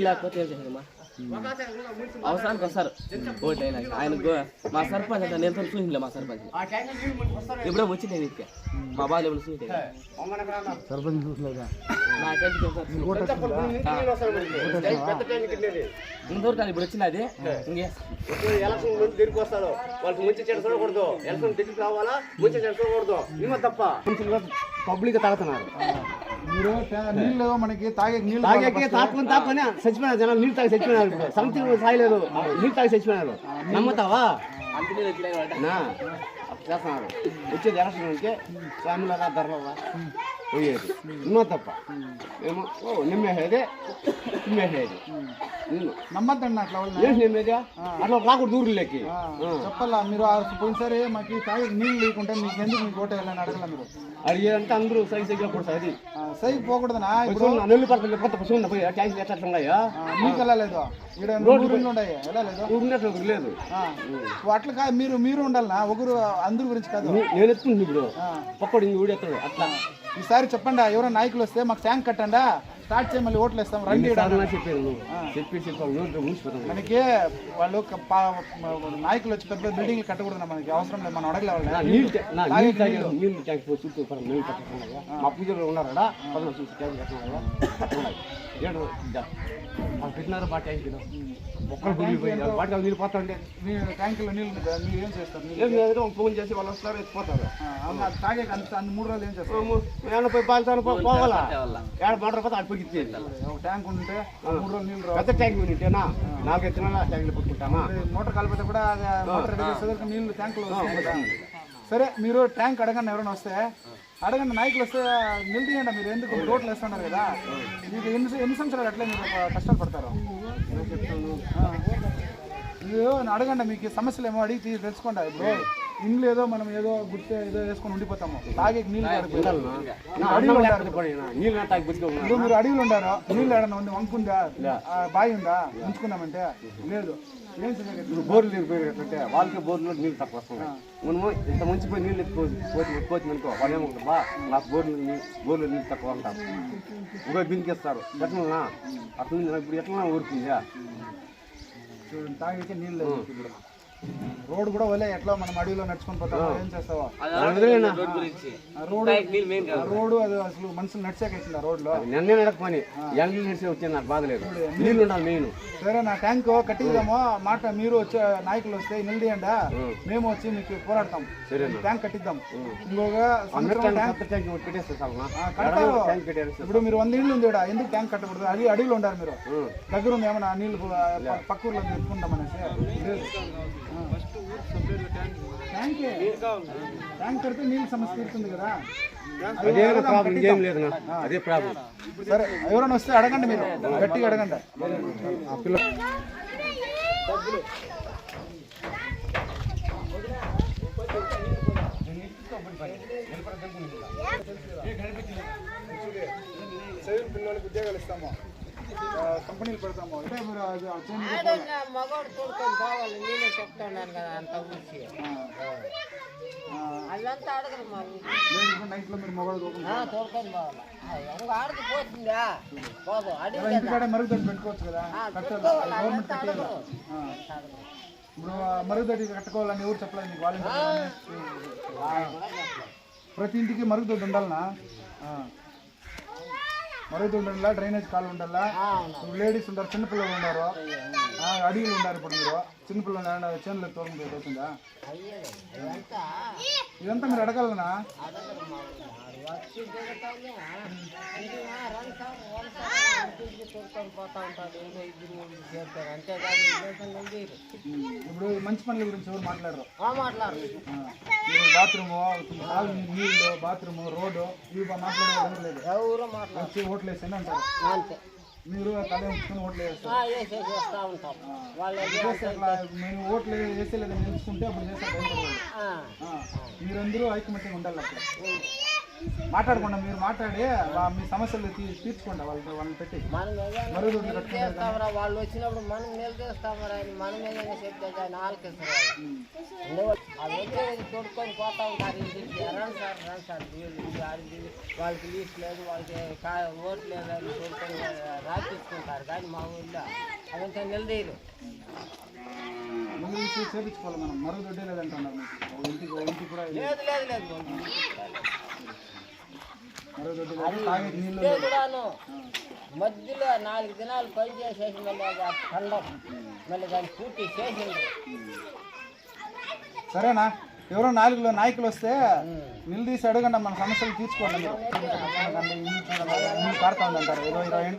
నీళ్ళు లేకపోతే ఏం చేసేదమ్మా అవసరానికి వస్తారు ఓట్లు అయినా ఆయన మా సర్పంచ్ అంటే నేను చూసిండే మా సర్పంచ్. ఎప్పుడో వచ్చి నేను ఇక్క మా బాలు ఎప్పుడు చూసి సర్పంచ్ చూసలేదా నాకేంటి ఇంతవరకు అది? ఇప్పుడు వచ్చినది ఎలక్షన్ ముందు తిరిగి వస్తారు వాళ్ళకి ముంచి చెడు చూడకూడదు. ఎలక్షన్ తిరిగి రావాలా? ముంచి చెడు చూడకూడదు. ఇవ తప్ప. పబ్లిక్ తాగుతున్నారు. నీళ్ళు మనకి తాగే నీళ్ళు తాగాకే తాకుని తాకుని చచ్చిపోయినారు జనాలు నీళ్ళు తాగి చచ్చిపోయినారు ఇప్పుడు సంథింగ్ సాయలేదు నీళ్ళు తాగి చచ్చిపోయినారు నమ్ముతావా అంత నీళ్ళు వచ్చినాయి కాబట్టి నా అట్లా చేస్తున్నారు వచ్చేది ఎలక్షన్ ఉంటే ఫ్యామిలీలా ధరలా పోయేది ఇన్నో తప్ప ఏమో ఓ నిమ్మేసేది నిమ్మేసేది నిన్ను నమ్మద్దండి అట్లా వాళ్ళని. నిమ్మేది అట్లా రాకూడదు ఊర్లోకి చెప్పాలా మీరు పోయినసారి మాకు తాగే నీళ్ళు లేకుంటే మీకు ఎందుకు మీకు ఓటు వేయాలని అడగల మీరు? అడిగేదంటే అందరూ సైజ్ సైజ్గా కొడతారు అది. సై పోకూడదనా? ఇప్పుడు నెల్లు పక్కన కొత్త పశువులు పోయి ట్యాక్సీ ఎట్లా ఉన్నాయా? మీకు వెళ్ళలేదు ఇక్కడ ఉన్నాయి వెళ్ళలేదు ఉన్నట్లు లేదు? అట్లా కాదు మీరు మీరు ఉండాలనా? ఒకరు అందరి గురించి కాదు. నేను ఎత్తుంది ఇప్పుడు. పక్కడు ఇంక ఊడెత్తాడు అట్లా. ఈసారి చెప్పండి ఎవరైనా నాయకులు వస్తే మాకు ట్యాంక్ కట్టండా? స్టార్ట్ చేయి మళ్ళీ ఓట్లు వేస్తాం. రండి నువ్వు. చెప్పి మనకి వాళ్ళు నాయకులు వచ్చి పెద్ద బిల్డింగ్లు కట్టకూడదు మనకి అవసరం లేదు. మనం అడగలే నీళ్ళు ట్యాంక్ చుట్టూ నీళ్ళు మా పూజలు ఉన్నారా చూసి ట్యాంక్ ఏడు పెట్టినారు ట్యాంక్ ఒక్కరు వాటికి నీళ్ళు పోతా ట్యాంకులో నీళ్ళు ఉంది? కదా, మీరు ఏం చేస్తారు? నీళ్ళు? ఏం లేదు ఫోన్ చేసి వాళ్ళు వస్తారు ఎత్తిపోతారు ఆ, అవునా, తాగే అంత అన్ని మూడు రోజులు ఏం చేస్తారు? ఏమైనా పోయి బాగుతాను పోవాలా? ఏడ బార్డర్ పోతే ఇచ్చేది. ఒక ట్యాంక్ ఉంటే మూడు రోజులు నీళ్ళు పెద్ద ట్యాంక్ ఉంటేనా? నాలుగు ఎత్తున ట్యాంకులు పట్టుకుంటామా? మోటార్ కలిపితే కూడా మోటార్ రెడీ నీళ్ళు ట్యాంకులు సరే మీరు ట్యాంక్ అడగండి ఎవరైనా వస్తే. అడగండి నాయకులు వస్తే నిలదీయండి మీరు. ఎందుకు? రోడ్లు వేస్తున్నారు కదా. మీకు ఎన్ని ఎన్ని సంవత్సరాలు అట్లే మీరు కష్టాలు పడతారు? అడగండి మీకు సమస్యలు ఏమో అడిగి తెలుసుకోండి ఇప్పుడు ఇండ్లు ఏదో మనం ఏదో గుర్తు ఏదో వేసుకొని ఉండిపోతాము. తాగే నీళ్ళు. అడవిలో ఇప్పుడు మీరు అడవిలో ఉండారు? నీళ్ళు ఏడన్నా ఉంది? వంకుందా బావి ఉందా? ఉంచుకుందామంటే? లేదు. ఇప్పుడు బోర్లు దిగిపోయినట్టే వాళ్ళకి బోర్లు నీళ్ళు తక్కువ వస్తున్నాయి. మనము ఇంత మంచి పోయి నీళ్ళు ఎత్తుకోవచ్చు పోతే ఎత్తుకోవచ్చు అనుకో వాళ్ళు ఏమంటారు బా నాకు బోర్లు నీ- బోర్లు నీళ్ళు తక్కువ అంటారు. ఇంకో బింకేస్తారు ఎట్లా అట్లా ఇప్పుడు ఎట్లా ఊరుకుందా చూడండి తాగితే నీళ్ళు రోడ్ కూడా వలే ఎట్లా మనం అడవిలో నడుచుకొని పోతాం? ఏం చేస్తావా? రోడ్ గురించి. ఆ రోడ్ అది అసలు మనుషులు నడిచాకైతుంది ఆ రోడ్లో? నిన్నే నడకపోని. ఎండలు నడిచి వచ్చే నాకు బాధ లేదు. నీళ్ళు ఉండాలి మెయిన్. సరే నా ట్యాంక్ కట్టిద్దామో? మాట మీరు వచ్చే నాయకులు వస్తే నిలదీయండా? మేము వచ్చి మీకు పోరాడతాం. ట్యాంక్ కట్టిద్దాం. ఇప్పుడు మీరు వంద ఇళ్ళు ఉంది. ఎందుకు ట్యాంక్ కట్టకూడదు? అది అడవిలో ఉండారు మీరు. దగ్గర ఉంది ఏమన్నా నీళ్ళు పక్క ఊర్లో తెచ్చుకుంటాం అనేసి. లేదు ఆ. ట్యాంకే ట్యాంక్ కడితే నీళ్ళ సమస్య తీరుతుంది కదా అది అదే అడగదాం, ప్రాబ్లం కట్టిద్దాం. ఇంకేం లేదు నా అదే ప్రాబ్లం సరే ఎవరైనా వస్తే అడగండి మీరు. గట్టిగా అడగండి. పిల్లలకి ఉద్యోగాలు ఇస్తాము. కంపెనీలు పెడతాము అంటే మీరు అది మగవాడు తోడుకొని పోవాలి నేనే చెప్తున్నాను కదా అంత అడగరు మా నైట్లో మీరు మొగలు తోకుండా పోవాలి ఎంగ పోతుందా పోదు అడిగి మరుగుదొడ్డి పెట్టుకోవచ్చు కదా గవర్నమెంట్ కట్టాలి ఇప్పుడు మరుగుదొడ్డి కట్టుకోవాలని ఎవరు చెప్పలేదు మీకు ప్రతి ఇంటికి మరుగుదొడ్డి ఉండాలనా ఆ. మరుగుదొడ్డి ఉండాలా డ్రైనేజ్ కాలు ఉండాలా ఇప్పుడు లేడీస్ ఉంటారు చిన్నపిల్లలు ఉన్నారు ఆ, అడవిలు ఉన్నారు ఇప్పుడు మీరు చిన్నపిల్లలు ఉన్నారు చేనులో తోడు అవుతుందా ఇదంతా ఇదంతా మీరు అడగాలనా అడగరు మా ఊరు వచ్చి దిగుతానే ఇంటినా రెండు సార్లు వన్ పోతా ఇద్దరు అంతేగాని ఉండేరు ఇప్పుడు మంచి పనుల గురించి ఎవరు మాట్లాడరు? బాత్రూము నీళ్ళు బాత్రూము రోడ్డు ఇవి మాట్లాడేవాళ్ళు లేదు. ఎవరు మాట్లాడరు. వచ్చి ఓట్లు వేసి అంటారు. అంతే. మీరు తల ఉంచుకుని ఓట్లు వేస్తారు. ఉంటాం వాళ్ళు మేము ఓట్లు వేసేలేదని తెలుసుకుంటే అప్పుడు చేస్తే మీరందరూ ఐకమత్యంగా ఉండాలి అక్కడ. మాట్లాడకుండా మీరు మాట్లాడి మీ సమస్యలు తీర్చుకోండి వాళ్ళతో వాళ్ళని పెట్టి. మనం ఏదైనా మరుగు దొడ్లు కట్టుకున్నారు చేస్తామరా వాళ్ళు వచ్చినప్పుడు మనం నిలదీస్తామరా అని మనం ఏదైనా చెప్తే ఆయన ఆలకిస్తారు వాళ్ళు. వచ్చేది తోడుకొని పోతా ఉంటారు. ఇంటికి రండి సార్ రండి సార్ ఆడిది. వాళ్ళకి లీస్ట్ లేదు వాళ్ళకి ఓటు లేదు అని తోడుకొని రాపించుకుంటారు. కానీ మా ఊళ్ళో అదంతా నిలదీయరు. చేపించుకోవాలి మనం. మరుగు దొడ్డే లేదంటున్నారు లేదు లేదు లేదు. కూడాను మధ్యలో నాలుగు దినాలు పని చేసేసి మళ్ళీ అది ఆ పండగ మళ్ళీ దాన్ని పూర్తి చేసిండ్రు సరేనా? ఎవరో నాలుగులో నాయకులు వస్తే నిలదీసి అడగండి మన సమస్యలు తీర్చుకోండి. కారుతా ఉందంటారు ఏదో ఇరవై